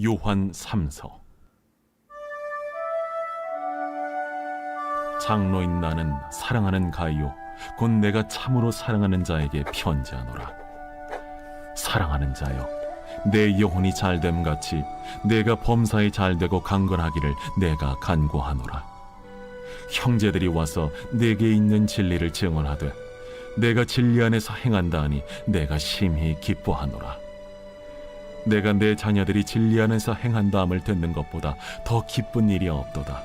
요한 3서. 장로인 나는 사랑하는 가이요 곧 내가 참으로 사랑하는 자에게 편지하노라. 사랑하는 자여 내 영혼이 잘됨 같이 내가 범사에 잘되고 강건하기를 내가 간구하노라. 형제들이 와서 내게 있는 진리를 증언하되 내가 진리 안에서 행한다 하니 내가 심히 기뻐하노라 내가 내 자녀들이 진리 안에서 행한다함을 듣는 것보다 더 기쁜 일이 없도다.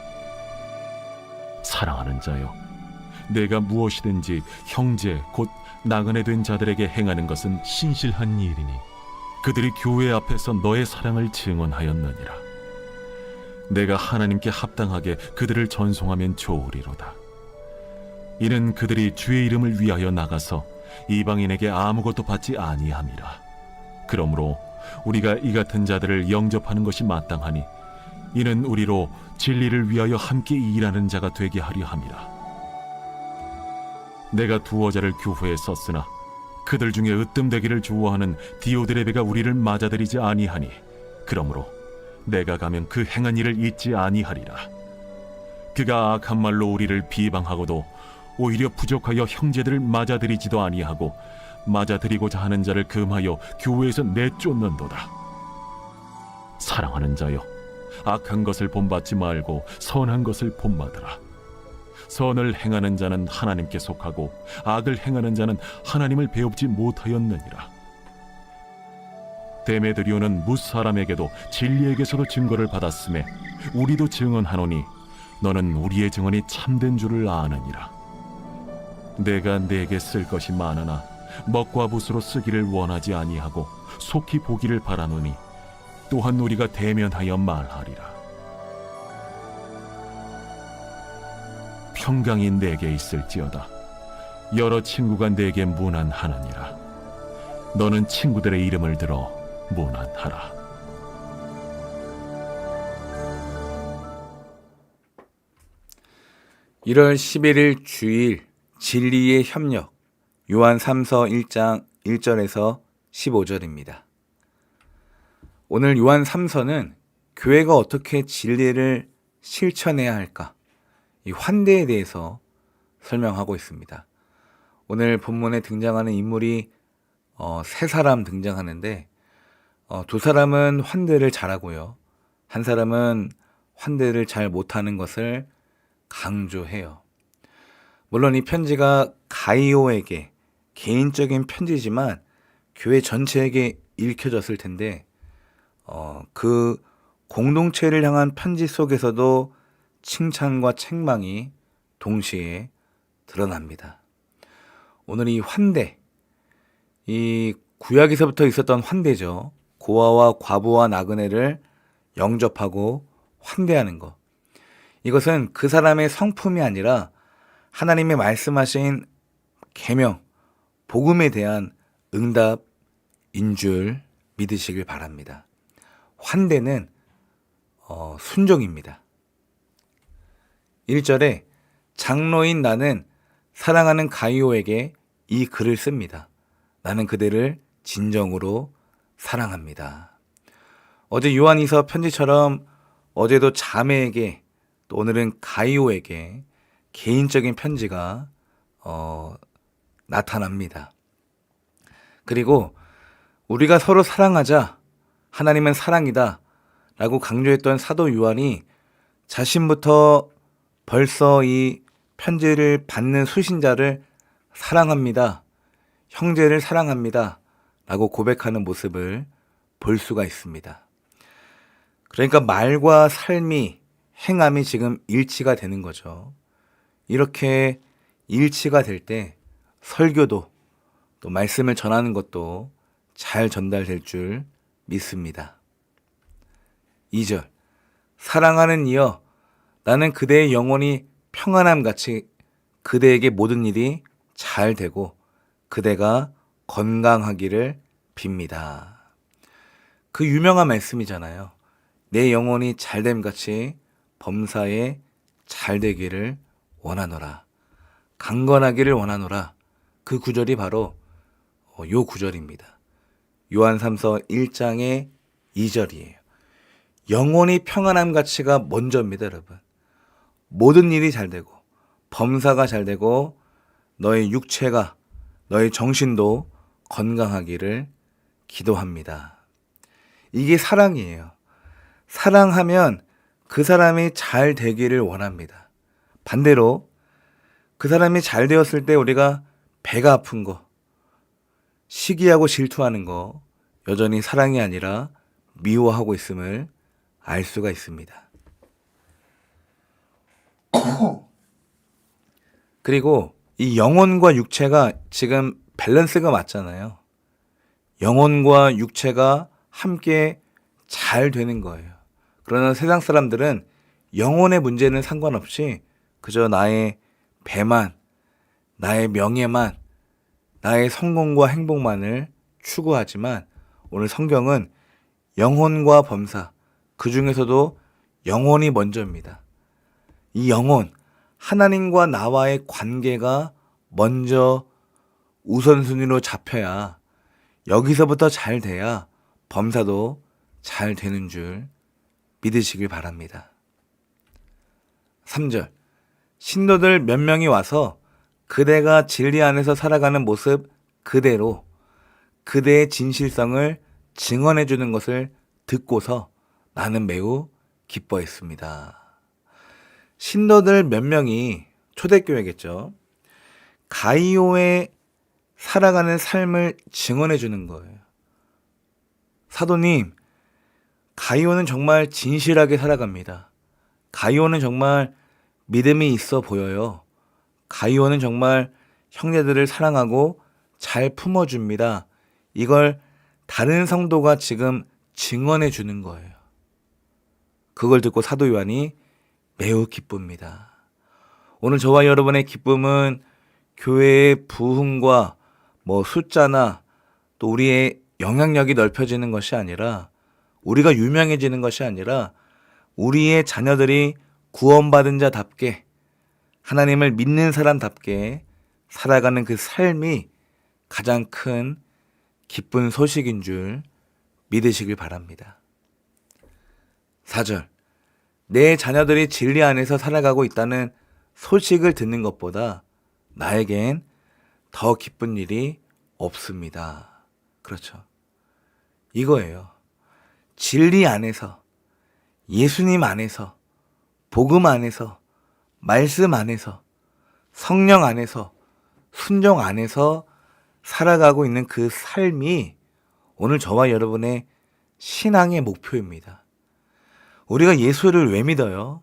사랑하는 자여, 내가 무엇이든지 형제 곧 나그네 된 자들에게 행하는 것은 신실한 일이니 그들이 교회 앞에서 너의 사랑을 증언하였느니라. 내가 하나님께 합당하게 그들을 전송하면 좋으리로다. 이는 그들이 주의 이름을 위하여 나가서 이방인에게 아무것도 받지 아니함이라. 그러므로 우리가 이 같은 자들을 영접하는 것이 마땅하니 이는 우리로 진리를 위하여 함께 일하는 자가 되게 하려 함이라. 내가 두어 자를 교회에 썼으나 그들 중에 으뜸되기를 좋아하는 디오드레베가 우리를 맞아들이지 아니하니 그러므로 내가 가면 그 행한 일을 잊지 아니하리라. 그가 악한 말로 우리를 비방하고도 오히려 부족하여 형제들을 맞아들이지도 아니하고 맞아들이고자 하는 자를 금하여 교회에서 내쫓는도다. 사랑하는 자여, 악한 것을 본받지 말고 선한 것을 본받으라. 선을 행하는 자는 하나님께 속하고 악을 행하는 자는 하나님을 배웁지 못하였느니라. 데메드리오는 무 사람에게도 진리에게서도 증거를 받았음에 우리도 증언하노니 너는 우리의 증언이 참된 줄을 아느니라. 내가 내게 쓸 것이 많으나 먹과 붓으로 쓰기를 원하지 아니하고 속히 보기를 바라노니 또한 우리가 대면하여 말하리라. 평강이 내게 있을지어다. 여러 친구가 내게 무난하느니라. 너는 친구들의 이름을 들어 무난하라. 일월 11일 주일 진리의 협력 요한 3서 1장 1절에서 15절입니다. 오늘 요한 3서는 교회가 어떻게 진리를 실천해야 할까? 이 환대에 대해서 설명하고 있습니다. 오늘 본문에 등장하는 인물이 어, 세 사람 등장하는데 어, 두 사람은 환대를 잘하고요. 한 사람은 환대를 잘 못하는 것을 강조해요. 물론 이 편지가 가이오에게 개인적인 편지지만 교회 전체에게 읽혀졌을 텐데 어, 그 공동체를 향한 편지 속에서도 칭찬과 책망이 동시에 드러납니다. 오늘 이 환대, 이 구약에서부터 있었던 환대죠. 고아와 과부와 나그네를 영접하고 환대하는 것. 이것은 그 사람의 성품이 아니라 하나님의 말씀하신 계명, 복음에 대한 응답인 줄 믿으시길 바랍니다. 환대는 어, 순종입니다. 1절에 장로인 나는 사랑하는 가이오에게 이 글을 씁니다. 나는 그대를 진정으로 사랑합니다. 어제 요한이서 편지처럼 어제도 자매에게 또 오늘은 가이오에게 개인적인 편지가 어, 나타납니다. 그리고 우리가 서로 사랑하자 하나님은 사랑이다 라고 강조했던 사도 요한이 자신부터 벌써 이 편지를 받는 수신자를 사랑합니다. 형제를 사랑합니다. 라고 고백하는 모습을 볼 수가 있습니다. 그러니까 말과 삶이 행함이 지금 일치가 되는 거죠. 이렇게 일치가 될 때 설교도 또 말씀을 전하는 것도 잘 전달될 줄 믿습니다. 2절. 사랑하는 이여, 나는 그대의 영혼이 평안함 같이 그대에게 모든 일이 잘 되고 그대가 건강하기를 빕니다. 그 유명한 말씀이잖아요. 내 영혼이 잘됨 같이 범사에 잘 되기를 원하노라. 강건하기를 원하노라. 그 구절이 바로 어, 요 구절입니다. 요한 3서 1장의 2절이에요. 영원히 평안함 가치가 먼저입니다, 여러분. 모든 일이 잘 되고 범사가 잘 되고 너의 육체가 너의 정신도 건강하기를 기도합니다. 이게 사랑이에요. 사랑하면 그 사람이 잘 되기를 원합니다. 반대로 그 사람이 잘 되었을 때 우리가 배가 아픈 거, 시기하고 질투하는 거 여전히 사랑이 아니라 미워하고 있음을 알 수가 있습니다. 그리고 이 영혼과 육체가 지금 밸런스가 맞잖아요. 영혼과 육체가 함께 잘 되는 거예요. 그러나 세상 사람들은 영혼의 문제는 상관없이 그저 나의 배만, 나의 명예만, 나의 성공과 행복만을 추구하지만 오늘 성경은 영혼과 범사, 그 중에서도 영혼이 먼저입니다. 이 영혼, 하나님과 나와의 관계가 먼저 우선순위로 잡혀야 여기서부터 잘 돼야 범사도 잘 되는 줄 믿으시길 바랍니다. 3절. 신도들 몇 명이 와서 그대가 진리 안에서 살아가는 모습 그대로 그대의 진실성을 증언해 주는 것을 듣고서 나는 매우 기뻐했습니다. 신도들 몇 명이 초대교회겠죠. 가이오의 살아가는 삶을 증언해 주는 거예요. 사도님, 가이오는 정말 진실하게 살아갑니다. 가이오는 정말 믿음이 있어 보여요. 가이오는 정말 형제들을 사랑하고 잘 품어줍니다. 이걸 다른 성도가 지금 증언해 주는 거예요. 그걸 듣고 사도 요한이 매우 기쁩니다. 오늘 저와 여러분의 기쁨은 교회의 부흥과 뭐 숫자나 또 우리의 영향력이 넓혀지는 것이 아니라 우리가 유명해지는 것이 아니라 우리의 자녀들이 구원받은 자답게 하나님을 믿는 사람답게 살아가는 그 삶이 가장 큰 기쁜 소식인 줄 믿으시길 바랍니다. 4절. 내 자녀들이 진리 안에서 살아가고 있다는 소식을 듣는 것보다 나에겐 더 기쁜 일이 없습니다. 그렇죠. 이거예요. 진리 안에서, 예수님 안에서, 복음 안에서, 말씀 안에서, 성령 안에서, 순종 안에서 살아가고 있는 그 삶이 오늘 저와 여러분의 신앙의 목표입니다. 우리가 예수를 왜 믿어요?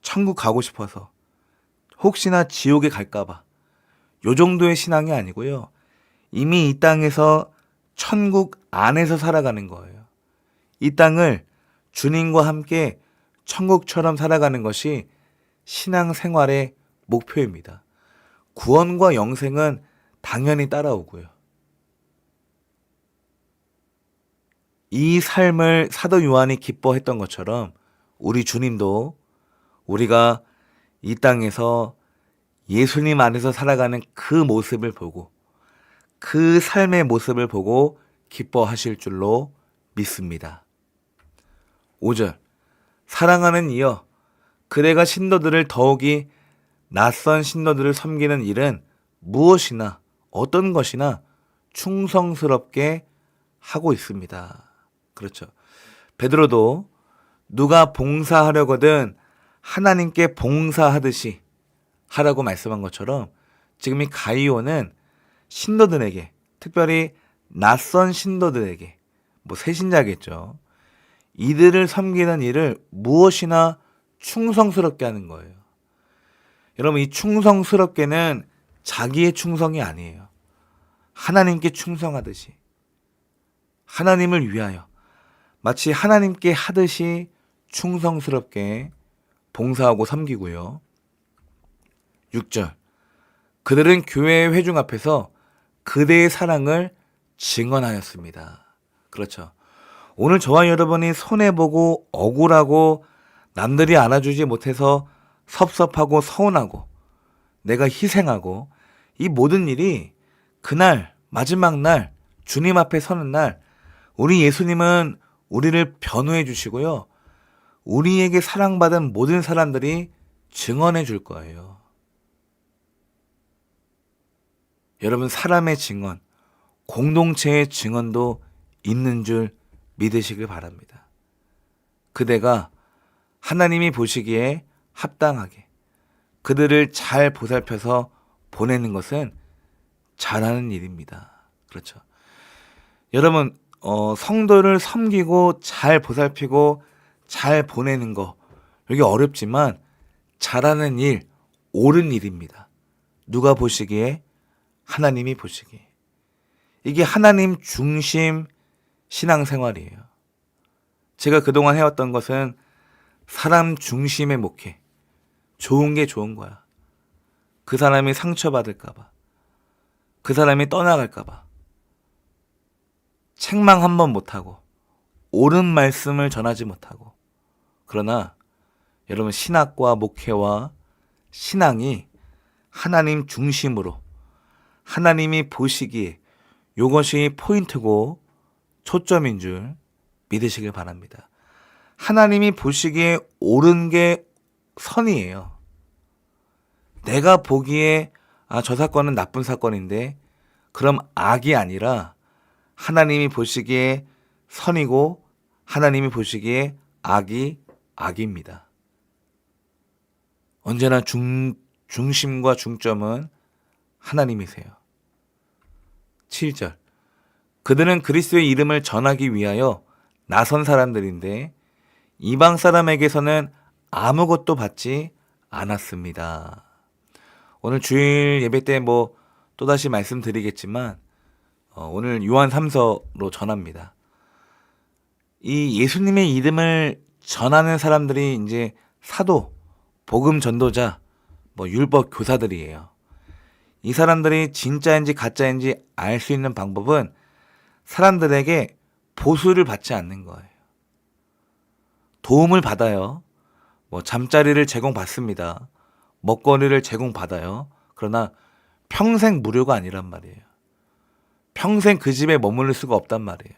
천국 가고 싶어서. 혹시나 지옥에 갈까봐. 요 정도의 신앙이 아니고요. 이미 이 땅에서 천국 안에서 살아가는 거예요. 이 땅을 주님과 함께 천국처럼 살아가는 것이 신앙 생활의 목표입니다. 구원과 영생은 당연히 따라오고요. 이 삶을 사도 요한이 기뻐했던 것처럼 우리 주님도 우리가 이 땅에서 예수님 안에서 살아가는 그 모습을 보고 그 삶의 모습을 보고 기뻐하실 줄로 믿습니다. 5절. 사랑하는 이여, 그대가 신도들을 더욱이 낯선 신도들을 섬기는 일은 무엇이나 어떤 것이나 충성스럽게 하고 있습니다. 그렇죠. 베드로도 누가 봉사하려거든 하나님께 봉사하듯이 하라고 말씀한 것처럼 지금 이 가이오는 신도들에게 특별히 낯선 신도들에게 뭐 새신자겠죠. 이들을 섬기는 일을 무엇이나 충성스럽게 하는 거예요. 여러분 이 충성스럽게는 자기의 충성이 아니에요. 하나님께 충성하듯이 하나님을 위하여 마치 하나님께 하듯이 충성스럽게 봉사하고 섬기고요. 6절. 그들은 교회의 회중 앞에서 그대의 사랑을 증언하였습니다. 그렇죠. 오늘 저와 여러분이 손해보고 억울하고 남들이 안아주지 못해서 섭섭하고 서운하고 내가 희생하고 이 모든 일이 그날 마지막 날 주님 앞에 서는 날 우리 예수님은 우리를 변호해 주시고요. 우리에게 사랑받은 모든 사람들이 증언해 줄 거예요. 여러분, 사람의 증언, 공동체의 증언도 있는 줄 믿으시길 바랍니다. 그대가 하나님이 보시기에 합당하게 그들을 잘 보살펴서 보내는 것은 잘하는 일입니다. 그렇죠. 여러분, 어, 성도를 섬기고 잘 보살피고 잘 보내는 거, 여기 어렵지만 잘하는 일, 옳은 일입니다. 누가 보시기에? 하나님이 보시기에. 이게 하나님 중심 신앙생활이에요. 제가 그동안 해왔던 것은 사람 중심의 목회. 좋은 게 좋은 거야. 그 사람이 상처받을까봐. 그 사람이 떠나갈까봐. 책망 한 번 못하고. 옳은 말씀을 전하지 못하고. 그러나 여러분 신학과 목회와 신앙이 하나님 중심으로 하나님이 보시기에 이것이 포인트고 초점인 줄 믿으시길 바랍니다. 하나님이 보시기에 옳은 게 선이에요. 내가 보기에 아, 저 사건은 나쁜 사건인데 그럼 악이 아니라 하나님이 보시기에 선이고 하나님이 보시기에 악이 악입니다. 언제나 중, 중심과 중점은 하나님이세요. 7절. 그들은 그리스도의 이름을 전하기 위하여 나선 사람들인데 이방 사람에게서는 아무것도 받지 않았습니다. 오늘 주일 예배 때 뭐 또다시 말씀드리겠지만 어, 오늘 요한 3서로 전합니다. 이 예수님의 이름을 전하는 사람들이 이제 사도, 복음 전도자, 뭐 율법 교사들이에요. 이 사람들이 진짜인지 가짜인지 알 수 있는 방법은 사람들에게 보수를 받지 않는 거예요. 도움을 받아요. 뭐 잠자리를 제공받습니다. 먹거리를 제공받아요. 그러나 평생 무료가 아니란 말이에요. 평생 그 집에 머무를 수가 없단 말이에요.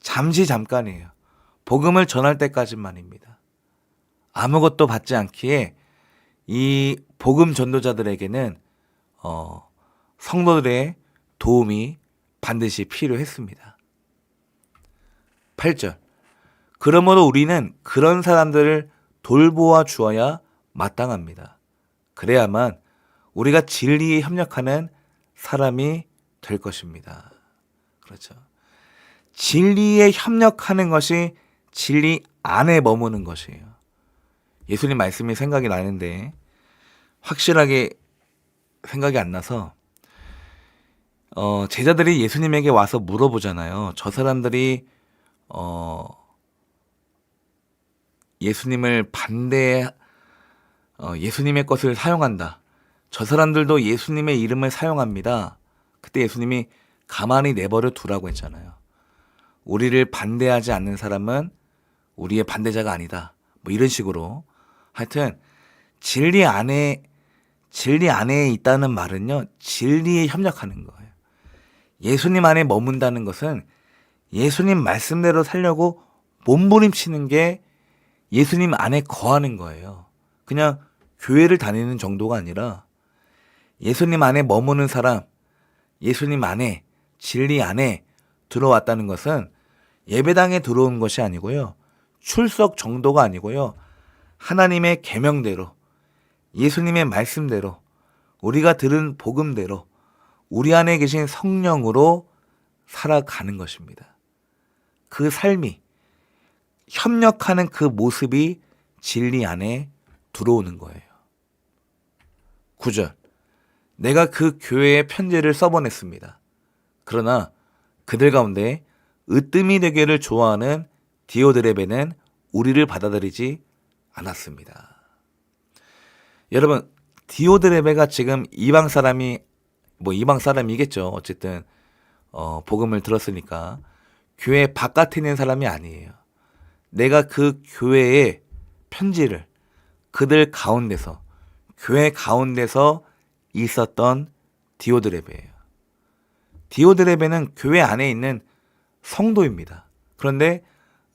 잠시 잠깐이에요. 복음을 전할 때까지만입니다. 아무것도 받지 않기에 이 복음 전도자들에게는 어, 성도들의 도움이 반드시 필요했습니다. 8절. 그러므로 우리는 그런 사람들을 돌보아 주어야 마땅합니다. 그래야만 우리가 진리에 협력하는 사람이 될 것입니다. 그렇죠. 진리에 협력하는 것이 진리 안에 머무는 것이에요. 예수님 말씀이 생각이 나는데 확실하게 생각이 안 나서 어, 제자들이 예수님에게 와서 물어보잖아요. 저 사람들이 어, 예수님을 반대 어, 예수님의 것을 사용한다. 저 사람들도 예수님의 이름을 사용합니다. 그때 예수님이 가만히 내버려 두라고 했잖아요. 우리를 반대하지 않는 사람은 우리의 반대자가 아니다. 뭐 이런 식으로 하여튼 진리 안에 진리 안에 있다는 말은요. 진리에 협력하는 거예요. 예수님 안에 머문다는 것은 예수님 말씀대로 살려고 몸부림치는 게 예수님 안에 거하는 거예요. 그냥 교회를 다니는 정도가 아니라 예수님 안에 머무는 사람, 예수님 안에 진리 안에 들어왔다는 것은 예배당에 들어온 것이 아니고요. 출석 정도가 아니고요. 하나님의 계명대로 예수님의 말씀대로 우리가 들은 복음대로 우리 안에 계신 성령으로 살아가는 것입니다. 그 삶이 협력하는 그 모습이 진리 안에 들어오는 거예요. 9절. 내가 그 교회에 편지를 써보냈습니다. 그러나 그들 가운데 으뜸이 되기를 좋아하는 디오드레베는 우리를 받아들이지 않았습니다. 여러분, 디오드레베가 지금 이방 사람이 뭐 이방 사람이겠죠. 어쨌든 어, 복음을 들었으니까 교회 바깥에 있는 사람이 아니에요. 내가 그 교회에 편지를 그들 가운데서 교회 가운데서 있었던 디오드레베예요. 디오드레베는 교회 안에 있는 성도입니다. 그런데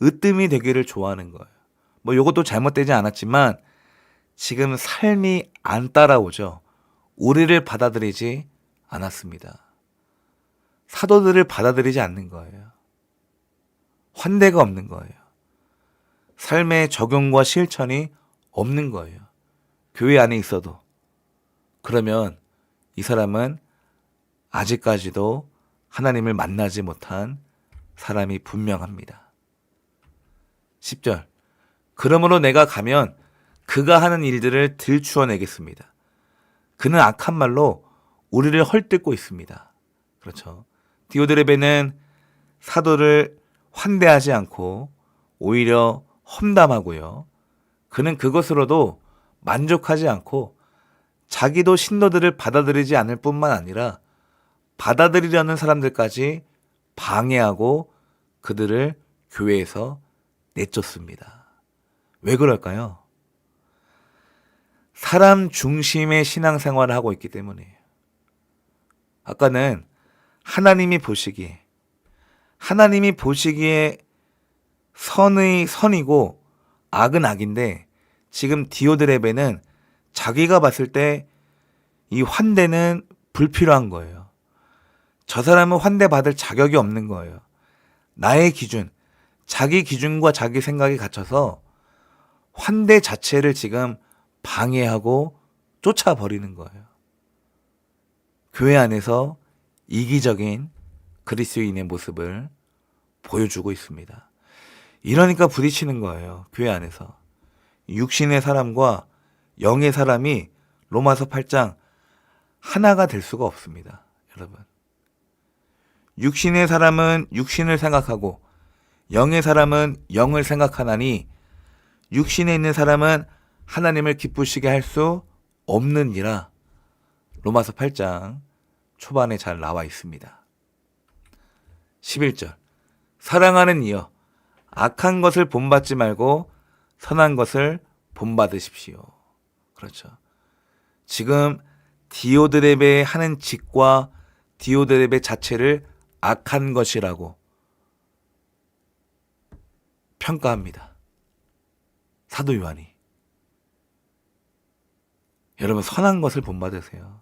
으뜸이 되기를 좋아하는 거예요. 뭐 요것도 잘못되지 않았지만 지금 삶이 안 따라오죠. 우리를 받아들이지 않았습니다. 사도들을 받아들이지 않는 거예요. 환대가 없는 거예요. 삶의 적용과 실천이 없는 거예요. 교회 안에 있어도. 그러면 이 사람은 아직까지도 하나님을 만나지 못한 사람이 분명합니다. 10절. 그러므로 내가 가면 그가 하는 일들을 들추어내겠습니다. 그는 악한 말로 우리를 헐뜯고 있습니다. 그렇죠. 디오드레베는 사도를 환대하지 않고 오히려 험담하고요. 그는 그것으로도 만족하지 않고 자기도 신도들을 받아들이지 않을 뿐만 아니라 받아들이려는 사람들까지 방해하고 그들을 교회에서 내쫓습니다. 왜 그럴까요? 사람 중심의 신앙생활을 하고 있기 때문이에요. 아까는 하나님이 보시기에 하나님이 보시기에 선의 선이고 악은 악인데 지금 디오드레베는 자기가 봤을 때 이 환대는 불필요한 거예요. 저 사람은 환대 받을 자격이 없는 거예요. 나의 기준, 자기 기준과 자기 생각이 갇혀서 환대 자체를 지금 방해하고 쫓아버리는 거예요. 교회 안에서 이기적인 그리스도인의 모습을 보여주고 있습니다. 이러니까 부딪히는 거예요. 교회 안에서. 육신의 사람과 영의 사람이 로마서 8장 하나가 될 수가 없습니다. 여러분. 육신의 사람은 육신을 생각하고 영의 사람은 영을 생각하나니 육신에 있는 사람은 하나님을 기쁘시게 할 수 없느니라. 로마서 8장 초반에 잘 나와 있습니다. 11절. 사랑하는 이여 악한 것을 본받지 말고 선한 것을 본받으십시오. 그렇죠. 지금 디오드렙의 하는 짓과 디오드렙의 자체를 악한 것이라고 평가합니다. 사도 요한이. 여러분 선한 것을 본받으세요.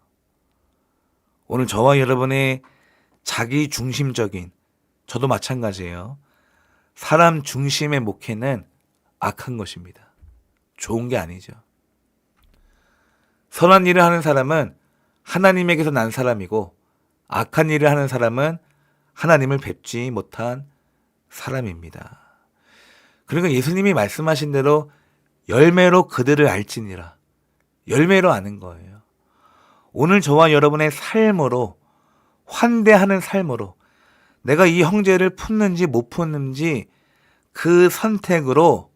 오늘 저와 여러분의 자기 중심적인 저도 마찬가지예요. 사람 중심의 목회는 악한 것입니다. 좋은 게 아니죠. 선한 일을 하는 사람은 하나님에게서 난 사람이고 악한 일을 하는 사람은 하나님을 뵙지 못한 사람입니다. 그러니까 예수님이 말씀하신 대로 열매로 그들을 알지니라. 열매로 아는 거예요. 오늘 저와 여러분의 삶으로 환대하는 삶으로 내가 이 형제를 품는지 못 품는지 그 선택으로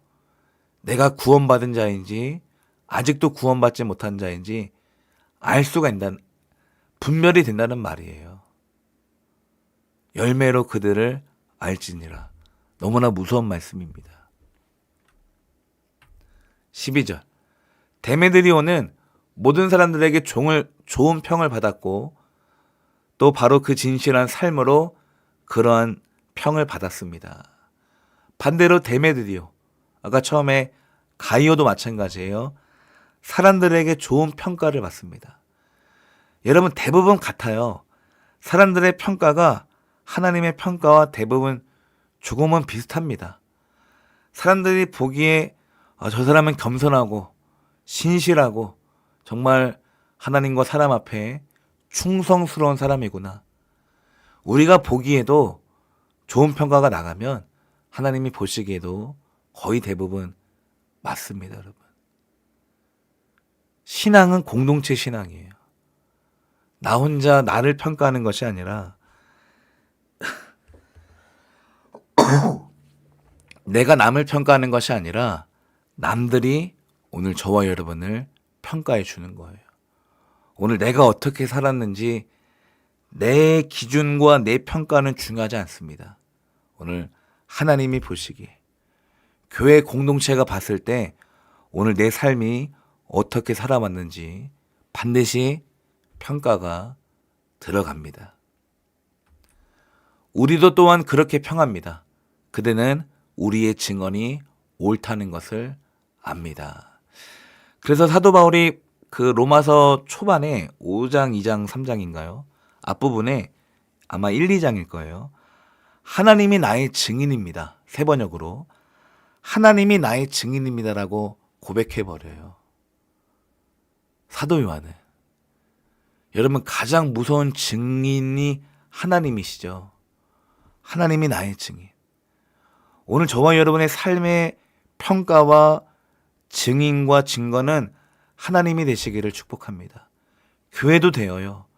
내가 구원받은 자인지 아직도 구원받지 못한 자인지 알 수가 있다 분별이 된다는 말이에요. 열매로 그들을 알지니라. 너무나 무서운 말씀입니다. 12절. 데메드리오는 모든 사람들에게 종을, 좋은 평을 받았고 또 바로 그 진실한 삶으로 그러한 평을 받았습니다. 반대로 데메드리오. 아까 처음에 가이오도 마찬가지예요. 사람들에게 좋은 평가를 받습니다. 여러분 대부분 같아요. 사람들의 평가가 하나님의 평가와 대부분 조금은 비슷합니다. 사람들이 보기에 아, 저 사람은 겸손하고 신실하고 정말 하나님과 사람 앞에 충성스러운 사람이구나. 우리가 보기에도 좋은 평가가 나가면 하나님이 보시기에도 거의 대부분 맞습니다, 여러분. 신앙은 공동체 신앙이에요. 나 혼자 나를 평가하는 것이 아니라 내가 남을 평가하는 것이 아니라 남들이 오늘 저와 여러분을 평가해 주는 거예요. 오늘 내가 어떻게 살았는지 내 기준과 내 평가는 중요하지 않습니다. 오늘 하나님이 보시기에 교회 공동체가 봤을 때 오늘 내 삶이 어떻게 살아왔는지 반드시 평가가 들어갑니다. 우리도 또한 그렇게 평합니다. 그대는 우리의 증언이 옳다는 것을 압니다. 그래서 사도 바울이 그 로마서 초반에 5장, 2장, 3장인가요? 앞부분에 아마 1, 2장일 거예요. 하나님이 나의 증인입니다. 세 번역으로. 하나님이 나의 증인입니다라고 고백해 버려요. 사도 요한은 여러분 가장 무서운 증인이 하나님이시죠. 하나님이 나의 증인. 오늘 저와 여러분의 삶의 평가와 증인과 증거는 하나님이 되시기를 축복합니다. 교회도 되어요.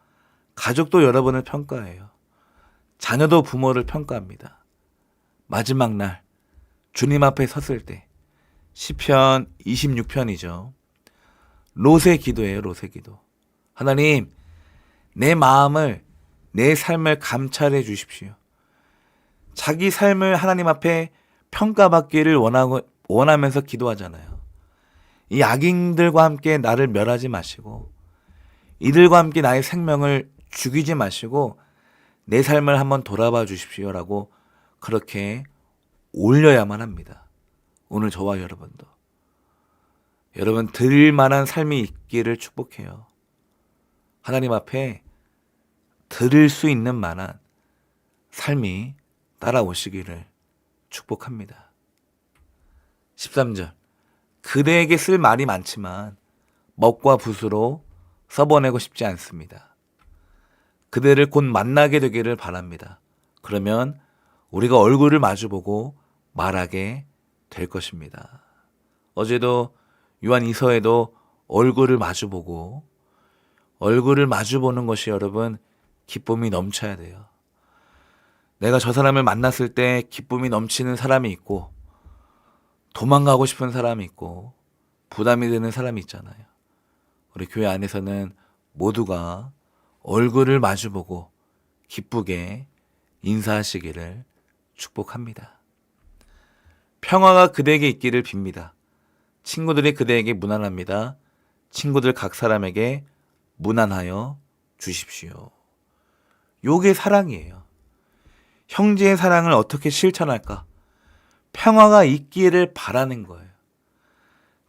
가족도 여러분을 평가해요. 자녀도 부모를 평가합니다. 마지막 날 주님 앞에 섰을 때 시편 26편이죠. 롯의 기도예요, 롯의 기도. 하나님, 내 마음을 내 삶을 감찰해 주십시오. 자기 삶을 하나님 앞에 평가받기를 원하고 원하면서 기도하잖아요. 이 악인들과 함께 나를 멸하지 마시고 이들과 함께 나의 생명을 죽이지 마시고 내 삶을 한번 돌아봐 주십시오라고 그렇게 올려야만 합니다. 오늘 저와 여러분도 여러분 드릴 만한 삶이 있기를 축복해요. 하나님 앞에 드릴 수 있는 만한 삶이 따라오시기를 축복합니다. 13절. 그대에게 쓸 말이 많지만 먹과 붓으로 써보내고 싶지 않습니다. 그대를 곧 만나게 되기를 바랍니다. 그러면 우리가 얼굴을 마주보고 말하게 될 것입니다. 어제도 요한 이서에도 얼굴을 마주보고 얼굴을 마주보는 것이 여러분 기쁨이 넘쳐야 돼요. 내가 저 사람을 만났을 때 기쁨이 넘치는 사람이 있고 도망가고 싶은 사람이 있고 부담이 되는 사람이 있잖아요. 우리 교회 안에서는 모두가 얼굴을 마주보고 기쁘게 인사하시기를 축복합니다. 평화가 그대에게 있기를 빕니다. 친구들이 그대에게 무난합니다. 친구들 각 사람에게 무난하여 주십시오. 요게 사랑이에요. 형제의 사랑을 어떻게 실천할까? 평화가 있기를 바라는 거예요.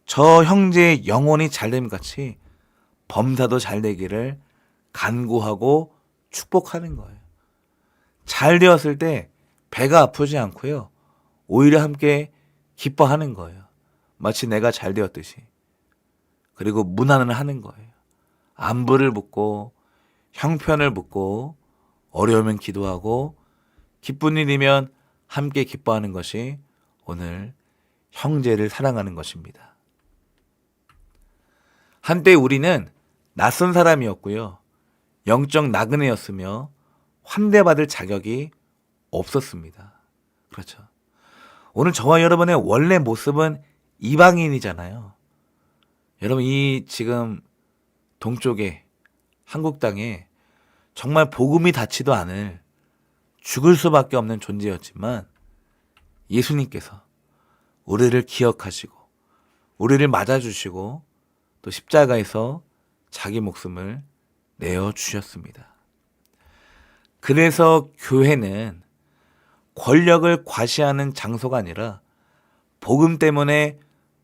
저 형제의 영혼이 잘됨 같이 범사도 잘 되기를 간구하고 축복하는 거예요. 잘 되었을 때 배가 아프지 않고요. 오히려 함께 기뻐하는 거예요. 마치 내가 잘 되었듯이. 그리고 문안을 하는 거예요. 안부를 묻고 형편을 묻고 어려우면 기도하고 기쁜 일이면 함께 기뻐하는 것이 오늘 형제를 사랑하는 것입니다. 한때 우리는 낯선 사람이었고요. 영적 나그네였으며 환대받을 자격이 없었습니다. 그렇죠. 오늘 저와 여러분의 원래 모습은 이방인이잖아요. 여러분 이 지금 동쪽에 한국 땅에 정말 복음이 닿지도 않을 죽을 수밖에 없는 존재였지만 예수님께서 우리를 기억하시고 우리를 맞아주시고 또 십자가에서 자기 목숨을 내어 주셨습니다. 그래서 교회는 권력을 과시하는 장소가 아니라 복음 때문에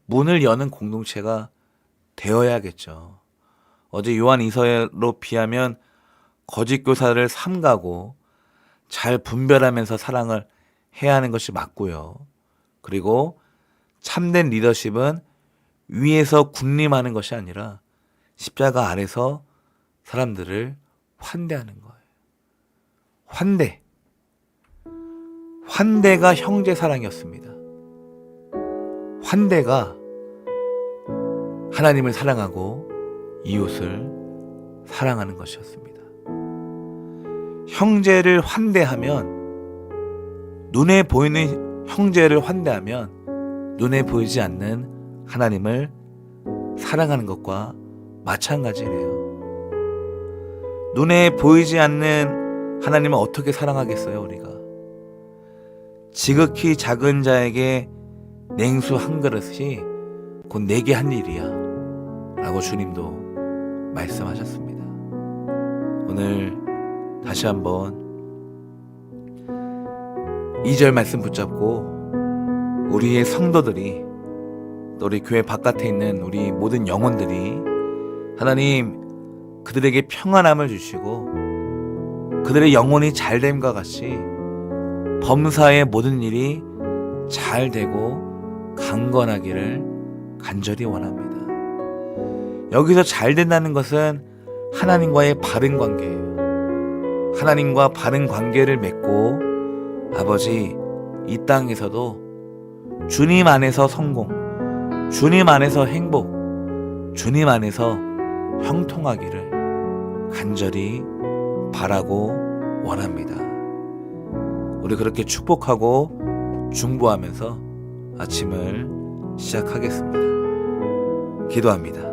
문을 여는 공동체가 되어야겠죠. 어제 요한 이서로 비하면 거짓 교사를 삼가고 잘 분별하면서 사랑을 해야 하는 것이 맞고요. 그리고 참된 리더십은 위에서 군림하는 것이 아니라 십자가 아래서 사람들을 환대하는 거예요. 환대. 환대가 형제 사랑이었습니다. 환대가 하나님을 사랑하고 이웃을 사랑하는 것이었습니다. 형제를 환대하면 눈에 보이는 형제를 환대하면 눈에 보이지 않는 하나님을 사랑하는 것과 마찬가지래요. 눈에 보이지 않는 하나님을 어떻게 사랑하겠어요, 우리가? 지극히 작은 자에게 냉수 한 그릇이 곧 내게 한 일이야. 라고 주님도 말씀하셨습니다. 오늘 다시 한번 2절 말씀 붙잡고 우리의 성도들이 또 우리 교회 바깥에 있는 우리 모든 영혼들이 하나님 그들에게 평안함을 주시고 그들의 영혼이 잘됨과 같이 범사의 모든 일이 잘 되고 강건하기를 간절히 원합니다. 여기서 잘 된다는 것은 하나님과의 바른 관계예요. 하나님과 바른 관계를 맺고 아버지 이 땅에서도 주님 안에서 성공, 주님 안에서 행복, 주님 안에서 형통하기를 간절히 바라고 원합니다. 우리 그렇게 축복하고 중보하면서 아침을 시작하겠습니다. 기도합니다.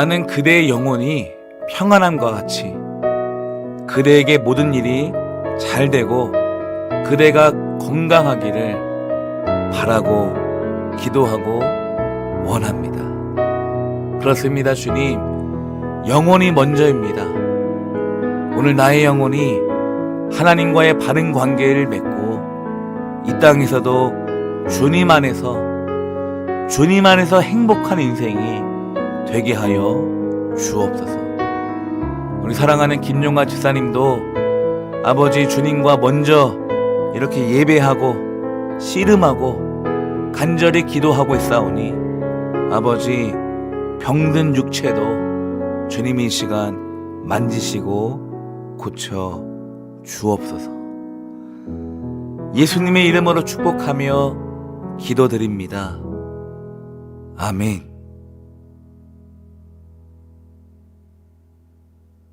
나는 그대의 영혼이 평안함과 같이 그대에게 모든 일이 잘 되고 그대가 건강하기를 바라고 기도하고 원합니다. 그렇습니다, 주님. 영혼이 먼저입니다. 오늘 나의 영혼이 하나님과의 바른 관계를 맺고 이 땅에서도 주님 안에서 주님 안에서 행복한 인생이 되게 하여 주옵소서. 우리 사랑하는 김용아 집사님도 아버지 주님과 먼저 이렇게 예배하고 씨름하고 간절히 기도하고 있사오니 아버지 병든 육체도 주님이 이 시간 만지시고 고쳐 주옵소서. 예수님의 이름으로 축복하며 기도드립니다. 아멘.